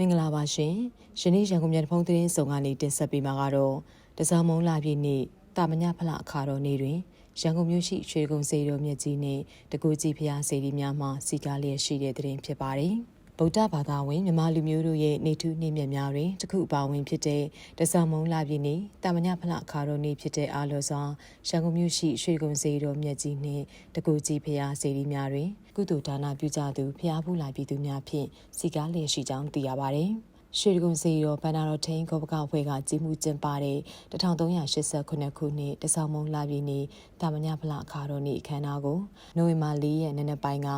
မင်္ဂလာပါရှင်။ယနေ့ရန်ကုန်မြို့ဖုံးသတင်းဆောင်ကနေတင်ဆက်ပေးမှာကတော့တစားမုံလာပြည့်နေ့တာမညဖလအခါတော်နေ့တွင်ရန်ကုန်မြို့ရှိရွှေကုံစေတော်မြတ်ကြီးနှင့်တကူကြီးဖျားစေတီများမှစီကားလျက်ရှိတဲ့တဲ့တင်ဖြစ်ပါတယ်။ ဗုဒ္ဓဘာသာဝင်မြမလူမျိုးတို့ရဲ့နေထုနေမြတ်များတွင်တစ်ခုအပါဝင်ဖြစ်တဲ့တစားမုံလာပြည့်နေ့တာမညဖလအခါတော်နေ့ဖြစ်တဲ့အားလောစွာရန်ကုန်မြို့ရှိရွှေကုံစေတော်မြတ်ကြီးနှင့်တကူကြီးဖျားစေတီများတွင် ကုသိုလ်ဒါနပြုကြသူဖျားဘူးလာပြည်သူများဖြင့်စီကားလျက်ရှိကြောင်းသိရပါတယ်။ ရွှေဒဂုံစီရောဘန္နာတော်ထိန်ကောပကအဖွဲ့ကကြီးမှုကျင်းပတဲ့1389ခုနှစ်တဆောင်းမုံလာပြည်နေ့တာမညဖလအခါတော်နေ့အခမ်းအနားကိုနိုဝင်ဘာ4ရက်နေ့နေ့ပိုင်းက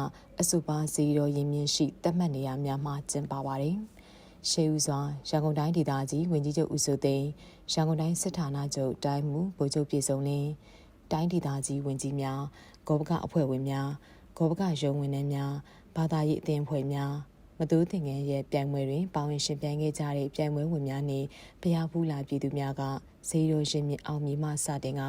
အစုပါစီရောရင်မြင့်ရှိတတ်မှတ်နေရများမှကျင်းပပါတယ်။ရှေးဦးစွာရန်ကုန်တိုင်းဒေသကြီးဝင်ကြီးချုပ်ဦးစိုးသိန်းရန်ကုန်တိုင်းစစ်ဌာနချုပ်တိုင်းမူဗိုလ်ချုပ်ပြည်စုံလင်းတိုင်းဒေသကြီးဝင်ကြီးများဂောပကအဖွဲ့ဝင်များဂောပကရုံးဝင်နှန်းများဘာသာရေးအသင်းအဖွဲ့များ မတူးသင်ငယ်ရဲ့ပြိုင်ပွဲတွင်ပါဝင်ရှင်ပြိုင်ခဲ့ကြတဲ့ပြိုင်ပွဲဝင်များနှင့်ဖျားဖူးလာပြည်သူများကဇေရိုရှင်မြင့်အောင်မြင်မှစတင်က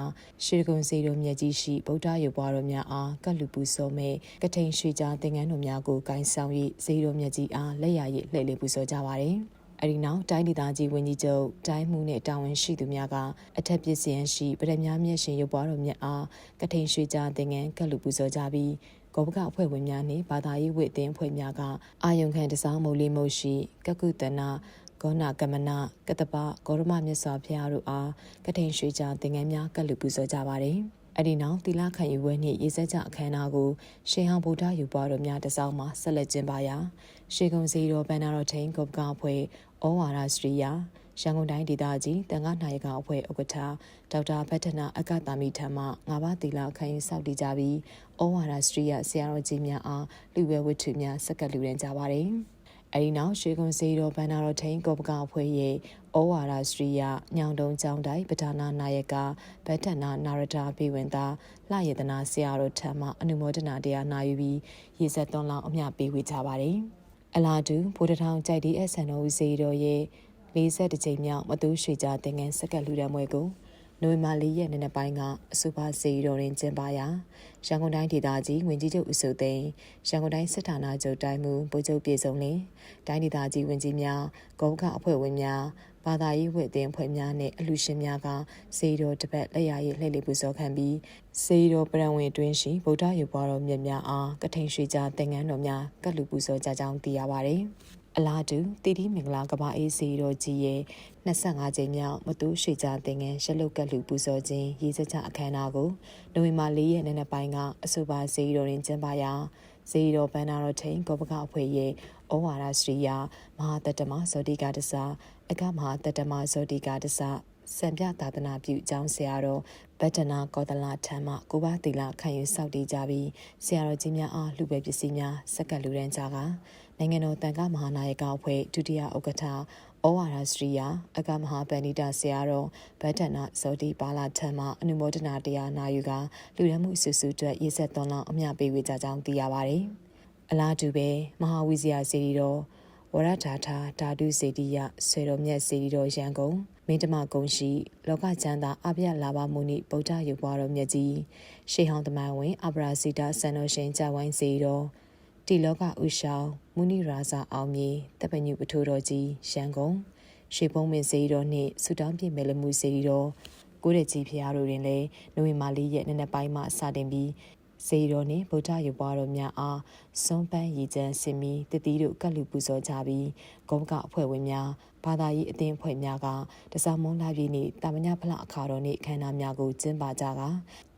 ရှေကုံဇေရိုမြတ်ကြီးရှိဗုဒ္ဓရုပ်ပွားတော်များအားကတ်လူပူစောမဲ့ကထိန်ရွှေကြားသင်္ကန်းတော်များကိုဂိုင်းဆောင်၍ဇေရိုမြတ်ကြီးအားလက်ရည်လှည့်လည်ပူဇော်ကြပါသည်အဒီနောက်တိုင်းဒေသကြီးဝန်ကြီးချုပ်တိုင်းမှုနှင့်တာဝန်ရှိသူများကအထက်ပစ္စည်းရှိဗရမများမျက်ရှင်ရုပ်ပွားတော်မြတ်အားကထိန်ရွှေကြားသင်္ကန်းကတ်လူပူဇော်ကြပြီး ကောပကအဖွဲ့ဝင်များနှင့်ဘာသာရေးဝိအသင်းအဖွဲ့များကအာယုံခံတစားမုံလေးမုတ်ရှိကကုတနာဂောနာကမနာကတပဂေါရမမြတ်စွာဘုရားတို့အားကထိန်ရွှေကြသင်္ကန်းများကတ်လူပူဇော်ကြပါတယ်။အဒီနောက်သီလခံယူပွဲနှင့်ရေးစက်ကြအခမ်းအနားကိုရှေးဟောင်းဗုဒ္ဓယူပွားတော်များတစောင်းမှဆက်လက်ကျင်းပရာရှေကုံစီတော်ဘန္နာတော်ထိန်ကောပကအဖွဲ့ဩဝါဒစရိယာရန်ကုန်တိုင်းဒေသကြီးတန်ခါနိုင်ကအဖွဲ့ဥက္ကဋ္ဌဒေါက်တာဘတ်ထနာအကတာမီထံမှငါးပါးတီလာခိုင်စောက်တည်ကြပြီးဩဝါဒစရိယဆရာတော်ကြီးများအားလူဝဲဝတ္ထုများစက္ကလူရန်ကြပါတယ်။အဲဒီနောက်ရွှေကုံစီတော်ဘန္နာတော်ထိန်ကောပကအဖွဲ့ရဲ့ဩဝါဒစရိယညောင်တုံကျောင်းတိုင်းပဌာနာနာယကဗတ္ထနာနာရတာဘေဝင်သားလှရတနာဆရာတော်ထံမှအနုမောဒနာတရားနာယူပြီးရေဆက်သွန်လောင်းအမျှပေးဝေကြပါတယ်။အလားတူဗုဒ္ဓထောင်ကြိုက်ဒီအဆန်တော်ဦးစီတော်ရဲ့ 40ကြိမ်မြောက်မသူရွှေကြားတင်ငန်းစက္ကလူရံမွဲကိုနိုဝင်ဘာ၄ရက်နေ့နေ့ပိုင်းကအစူပါစီတော်ရင်ကျင်းပရာရန်ကုန်တိုင်းဒေသကြီးဝင်ကြီးချုပ်ဦးစိုးသိန်းရန်ကုန်တိုင်းစစ်ဌာနချုပ်တိုင်းမှုဗိုလ်ချုပ်ပြည်စုံလင်းတိုင်းဒေသကြီးဝင်ကြီးများဂုံကအဖွဲ့ဝင်များဘာသာရေးဝတ်တင်ဖွဲ့များနဲ့အလူရှင်များကစေတော်တပတ်လက်ရည်လှည့်လည်ပူဇော်ခံပြီးစေတော်ပရံဝင်တွင်းရှိဗုဒ္ဓရုပ်ပွားတော်မြတ်များအားကထိန်ရွှေကြားသင်္ကန်းတော်များကတ်လူပူဇော်ကြကြောင်းသိရပါတယ်။ အလားတူတီတီမင်္ဂလာကဘာအေးစီတော်ကြီးရဲ့25ကြိမ်မြောက်မတူးရွှေကြားတင်ငန်းရလုတ်ကလူပူဇော်ခြင်းရေးစကြအခမ်းအနားကိုနိုဝင်ဘာ၄ရက်နေ့နေ့ပိုင်းကအဆိုပါဇေယျတော်တွင်ကျင်းပရာဇေယျတော်ဘန္နာတော်ထိန်ကောပကအဖွဲ့ရဲ့ဩဝါဒစရိယာမဟာတတမဇောတိကတစအကမဟာတတမဇောတိကတစစံပြသာသနာပြုအကြောင်းဆရာတော်ဗတ္တနာကောသလထံမှကိုပါတီလာခံယူစောက်တည်ကြပြီးဆရာတော်ကြီးများအားလှူပဲပစ္စည်းများစက္ကလူရန်ကြက နိုင်ငံတော်တန်ခါမဟာနာယကအဖွဲ့ဒုတိယဥက္ကဋ္ဌဩဝါဒစရိယာအကမဟာပန္နိတာဆရာတော်ဗတ္တနာဇောတိပါလာထံမှအနုမောဒနာတရားနာယူကလူရမှုစုစုအတွက်ရေးဆက်သွန်လောင်းအမြပေးဝေကြကြောင်းသိရပါတယ်။အလားတူပဲမဟာဝိဇ္ဇာစီရီတော်ဝရထာထာဓာတုစေတီယဆွေတော်မြတ်စေတီတော်ရန်ကုန်မင်းတမကုံရှိ လောကကျမ်းသာအပြလာဘမုန်ိဗုဒ္ဓရုပ်ပွားတော်မြတ်ကြီးရှေးဟောင်းသမိုင်းဝင်အပရာစီတာစံတော်ရှင်ကြဝိုင်းစေတော်တိ လောကဥရှောင်းမုနိရာဇအောင်မြေတပညုပထိုးတော်ကြီးရန်ကုန်ရွှေပုံးမင်းစေတော်နှင့်ဆူတောင်းပြည့်မယ်လမှုစေတော်ကိုရကြီးဖျားတို့တွင်လည်းနိုဝင်ဘာလရက်နေ့နေ့ပိုင်းမှစတင်ပြီးစေတော်နှင့်ဗုဒ္ဓရုပ်ပွားတော်များအားစွန်ပန်းရည်ချမ်းစင်မီတတိတို့ကတ်လူပူဇော်ကြပြီး ဂုံကအဖွဲ့ဝင်များဘာသာရေးအသင်းအဖွဲ့များကတစားမုံလာပြည်နေ့တာမညဖလအခါတော်နေ့အခမ်းအနားများကိုကျင်းပကြက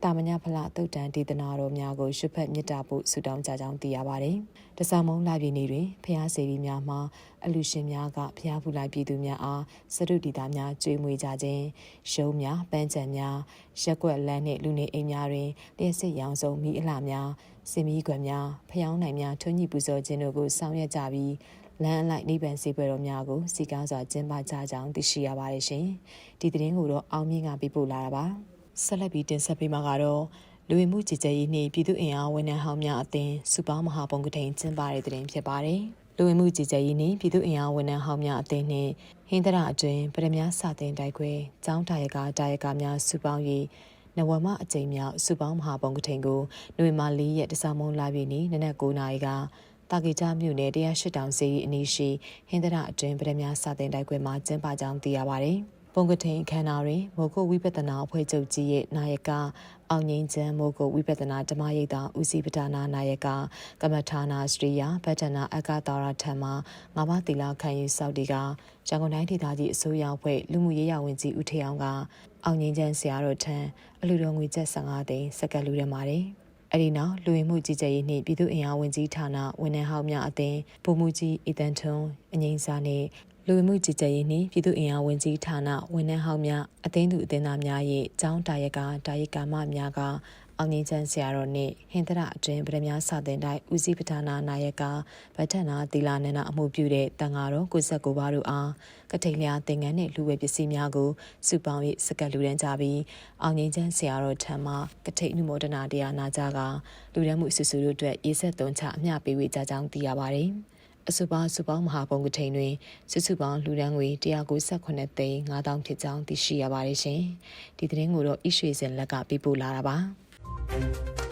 တာမညဖလတုတ်တန်ဒေသနာတော်များကိုရှုဖက်မြတ်တာဖို့ဆုတောင်းကြကြောင်းသိရပါတယ်။တစားမုံလာပြည်နေ့တွင်ဖျားစေတီများမှာအလူရှင်များကဖျားဖူလိုက်ပြည်သူများအားစရုတီသားများကြွေးမွေကြခြင်းရှုံးများပန်းချံများရက်ွက်လမ်းနှင့်လူနေအိမ်များတွင်လျှက်စစ်ရောင်စုံမိအလှများစင်မီးခွက်များဖျောင်းနိုင်များထွန်းညှိပူဇော်ခြင်းတို့ကိုဆောင်ရွက်ကြပြီး လမ်းအလိုက်နိဗ္ဗာန်စေပွဲတော်များကိုစီကားစွာကျင်းပကြကြောင်းသိရှိရပါတယ်ရှင်။ဒီသတင်းကိုတော့အောင်မြင့်ကပြပို့လာတာပါ။ဆက်လက်ပြီးတင်ဆက်ပေးမှာကတော့လူဝင်မှုကြီးကြပ်ရေးနှင့်ပြည်သူ့အင်အားဝန်ထမ်းဟောင်းများအသင်းစူပါမဟာပုံကထိန်ကျင်းပတဲ့သတင်းဖြစ်ပါတယ်။လူဝင်မှုကြီးကြပ်ရေးနှင့်ပြည်သူ့အင်အားဝန်ထမ်းဟောင်းများအသင်းနှင့်ဟင်းသရအတွင်ပရမစာတင်တိုက်ခွဲကျောင်းတာရကတာရကများစုပေါင်း၍နဝမအကြိမ်မြောက်စုပေါင်းမဟာပုံကထိန်ကိုနိုဝင်ဘာ၄ရက်တစားမုံလာပြီနေ့နနက်9:00နာရီက တာဂီတာမြို့နယ်108တောင်စီအနီးရှိဟင်္ဒရအတွင်းဗရမများစာတင်တိုက်ကွယ်မှာကျင်းပကြောင်းသိရပါတယ်။ပုံကထိန်အခမ်းအနားတွင်မိုးကုတ်ဝိပဿနာအဖွဲ့ချုပ်ကြီးရဲ့နာယကအောင်ငိမ့်ချမ်းမိုးကုတ်ဝိပဿနာဓမ္မရိပ်သာဦးစီးပဒနာနာယကကမ္မထာနာစရိယာဗတ္တနာအက္ခတာရထံမှငါးပါးသီလခံယူစောက်တီကရန်ကုန်တိုင်းဒေသကြီးအစိုးရအဖွဲ့လူမှုရေးရာဝန်ကြီးဦးထေအောင်ကအောင်ငိမ့်ချမ်းဆရာတော်ထံအလူတော်ငွေကျပ်15သိန်းစက္ကန့်လူရပါတယ်။ အဲဒီနောက်လူဝင်မှုကြီးကြပ်ရေးနှင့်ပြည်သူ့အင်အားဝန်ကြီးဌာနဝန်ထမ်းဟောင်းများအသင်းဗိုလ်မှူးကြီးအီတန်ထွန်းအငိမ့်စာနှင့် လူဝင်မှုကြီးကြပ်ရေးနှင့်ပြည်သူ့အင်အားဝန်ကြီးဌာနဝန်ထမ်းဟောင်းများအသင်းသူအသင်းသားများ၏ចောင်းတာရကတာယကမများကအောင်ငင်းချမ်းဆရာတော်နှင့်ဟင်္ဒရအတွင်ဗရမများစာတင်တိုင်းဦးစီးပဌာနာနာယကဗတ္ထနာသီလာနန္ဒအမှုပြုတဲ့တန်ဃာတော်69ပါးတို့အားကထိန်လျာသင်္ကန်းနှင့်လူဝဲပစ္စည်းများကိုစုပေါင်း၍စကတ်လူတန်းကြပြီးအောင်ငင်းချမ်းဆရာတော်ထံမှကထိန်နုမောဒနာတရားနာကြကလူရန်မှုစုစုတို့အတွက်ရေးဆက်သွန်းချအမျှပေးဝေကြကြောင်းသိရပါတယ်။ အစုပါစုပေါင်းမဟာပုံကထိန်တွင်စုစုပေါင်းလူဒန်းငွေ198သိန်း9000ဖြစ်ကြောင်းသိရှိရပါတယ်ရှင်။ဒီသတင်းကိုတော့ဣရွှေစင်လက်ကပေးပို့လာတာပါ။